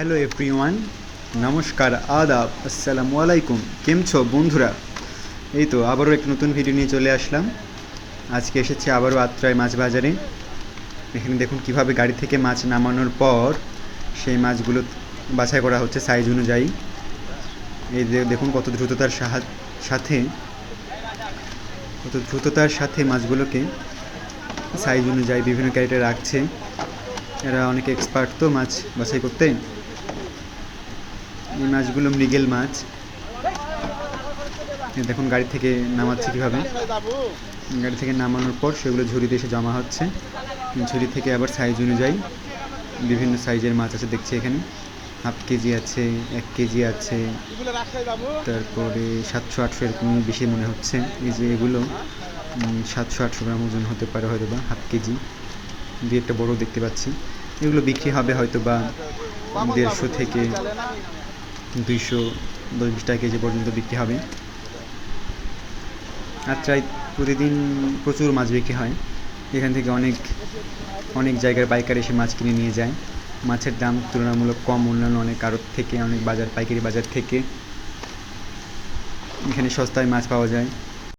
Hello everyone নমস্কার আদাব আসসালামু আলাইকুম কেম છો বন্ধুরা এই তো, আবারও একটা নতুন ভিডিও নিয়ে চলে আসলাম। আজকে এসেছে আবারও আত্রায় মাছ বাজারে। এখানে দেখুন কীভাবে গাড়ি থেকে মাছ নামানোর পর সেই মাছগুলো বাছাই করা হচ্ছে সাইজ অনুযায়ী। এই দেখুন কত দ্রুততার সাথে, কত দ্রুততার সাথে মাছগুলোকে সাইজ অনুযায়ী বিভিন্ন ক্যারেটে রাখছে। এরা অনেক এক্সপার্ট তো মাছ বাছাই করতে। এই মাছগুলো মৃগেল মাছ। দেখুন গাড়ি থেকে নামাচ্ছে কীভাবে। গাড়ি থেকে নামানোর পর সেগুলো ঝুড়িতে এসে জমা হচ্ছে। ঝুড়ি থেকে আবার সাইজ অনুযায়ী বিভিন্ন সাইজের মাছ আছে, দেখছি এখানে। হাফ কেজি আছে, এক কেজি আছে। তারপরে সাতশো, আটশো এরকম বেশি মনে হচ্ছে। এই যে এগুলো সাতশো, আটশো গ্রাম ওজন হতে পারে হয়তো বা হাফ কেজি দুই একটা বড় দেখতে পাচ্ছি। এগুলো বিক্রি হবে হয়তো বা দেড়শো থেকে দুইশো দশ টাকা কেজি পর্যন্ত বিক্রি হবে। আর আত্রায় প্রতিদিন প্রচুর মাছ বিক্রি হয়। এখান থেকে অনেক অনেক জায়গার পাইকার এসে মাছ কিনে নিয়ে যায়। মাছের দাম তুলনামূলক কম, অন্যান্য অনেক আড়ত থেকে, অনেক বাজার, পাইকারি বাজার থেকে। এখানে সস্তায় মাছ পাওয়া যায়।